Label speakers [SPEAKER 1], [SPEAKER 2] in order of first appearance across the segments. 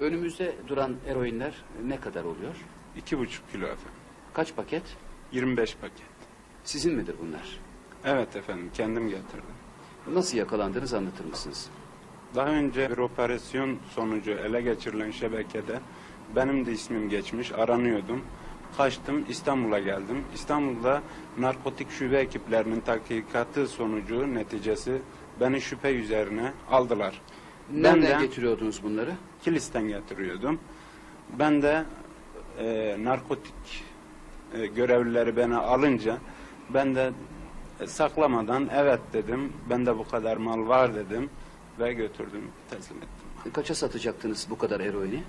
[SPEAKER 1] Önümüzde duran eroinler ne kadar oluyor?
[SPEAKER 2] İki buçuk kilo efendim.
[SPEAKER 1] Kaç paket?
[SPEAKER 2] 25 paket.
[SPEAKER 1] Sizin midir bunlar?
[SPEAKER 2] Evet efendim kendim getirdim.
[SPEAKER 1] Nasıl yakalandınız anlatır mısınız?
[SPEAKER 2] Daha önce bir operasyon sonucu ele geçirilen şebekede benim de ismim geçmiş, aranıyordum. Kaçtım, İstanbul'a geldim. İstanbul'da narkotik şube ekiplerinin tahkikatı sonucu neticesi beni şüphe üzerine aldılar.
[SPEAKER 1] Nereden
[SPEAKER 2] ben de
[SPEAKER 1] getiriyordunuz bunları?
[SPEAKER 2] Kilis'ten getiriyordum. Ben de e, narkotik e, görevlileri beni alınca ben de e, saklamadan evet dedim. Bende bu kadar mal var dedim ve götürdüm, teslim ettim.
[SPEAKER 1] Kaça satacaktınız bu kadar eroini?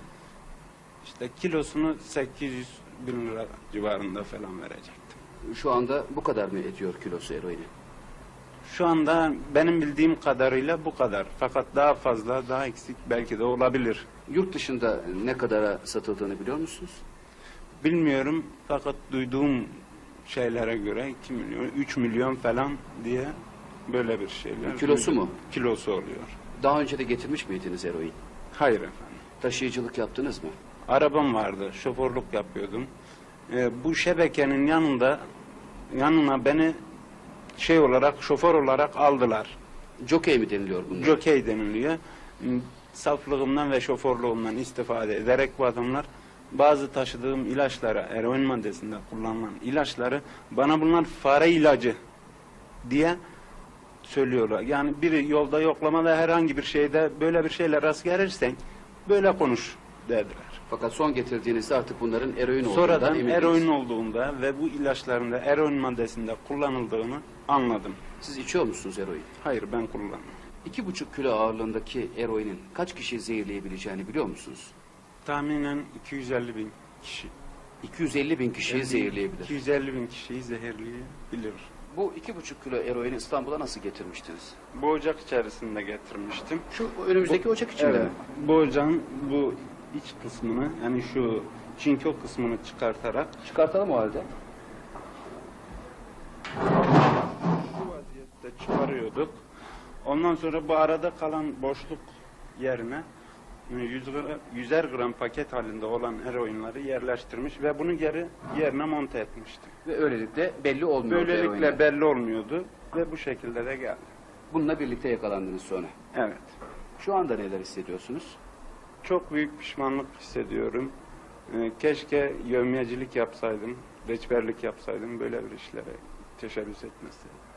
[SPEAKER 2] İşte kilosunu 800 bin lira civarında falan verecektim.
[SPEAKER 1] Şu anda bu kadar mı ediyor kilosu eroini?
[SPEAKER 2] Şu anda benim bildiğim kadarıyla bu kadar. Fakat daha fazla, daha eksik belki de olabilir.
[SPEAKER 1] Yurt dışında ne kadara satıldığını biliyor musunuz?
[SPEAKER 2] Bilmiyorum fakat duyduğum şeylere göre 2 milyon, 3 milyon falan diye böyle bir şeyler.
[SPEAKER 1] Kilosu mu?
[SPEAKER 2] Kilosu oluyor.
[SPEAKER 1] Daha önce de getirmiş miydiniz eroin?
[SPEAKER 2] Hayır efendim.
[SPEAKER 1] Taşıyıcılık yaptınız mı?
[SPEAKER 2] Arabam vardı, şoförlük yapıyordum. Ee, bu şebekenin yanında, yanına beni şey olarak, şoför olarak aldılar.
[SPEAKER 1] Jockey mi deniliyor bunlar?
[SPEAKER 2] Jokey deniliyor. Hmm, Saflığımdan ve şoförlüğümden istifade ederek bu adamlar bazı taşıdığım ilaçlara, eroin maddesinde kullanılan ilaçları bana bunlar fare ilacı diye söylüyorlar. Yani biri yolda yoklamada herhangi bir şeyde böyle bir şeyle rast gelirsen böyle konuş dediler.
[SPEAKER 1] Fakat son getirdiğinizde artık bunların eroin olduğundan
[SPEAKER 2] Sonradan eroin olduğunda ve bu ilaçların da eroin maddesinde kullanıldığını anladım.
[SPEAKER 1] Siz içiyor musunuz eroin?
[SPEAKER 2] Hayır ben kullanmam.
[SPEAKER 1] İki buçuk kilo ağırlığındaki eroinin kaç kişiyi zehirleyebileceğini biliyor musunuz?
[SPEAKER 2] Tahminen 250 bin kişi.
[SPEAKER 1] 250 bin kişiyi zehirleyebilir.
[SPEAKER 2] 250 bin kişiyi zehirleyebilir.
[SPEAKER 1] Bu iki buçuk kilo eroini İstanbul'a nasıl getirmiştiniz?
[SPEAKER 2] Bu ocak içerisinde getirmiştim.
[SPEAKER 1] Şu önümüzdeki ocak içinde
[SPEAKER 2] Evet,
[SPEAKER 1] mi?
[SPEAKER 2] bu ocağın bu iç kısmını yani şu çinko kısmını çıkartarak
[SPEAKER 1] Çıkartalım o halde.
[SPEAKER 2] bu vaziyette çıkarıyorduk. Ondan sonra bu arada kalan boşluk yerine yani 100 gra- yüzer gram paket halinde olan eroinleri yerleştirmiş ve bunu geri yerine monte etmiştim.
[SPEAKER 1] Ve öylelikle belli olmuyor
[SPEAKER 2] Böylelikle
[SPEAKER 1] eroinler.
[SPEAKER 2] belli olmuyordu ve bu şekilde de geldi.
[SPEAKER 1] Bununla birlikte yakalandınız sonra.
[SPEAKER 2] Evet.
[SPEAKER 1] Şu anda neler hissediyorsunuz?
[SPEAKER 2] Çok büyük pişmanlık hissediyorum. Ee, keşke yövmiyecilik yapsaydım, reçberlik yapsaydım, böyle bir işlere teşebbüs etmeseydim.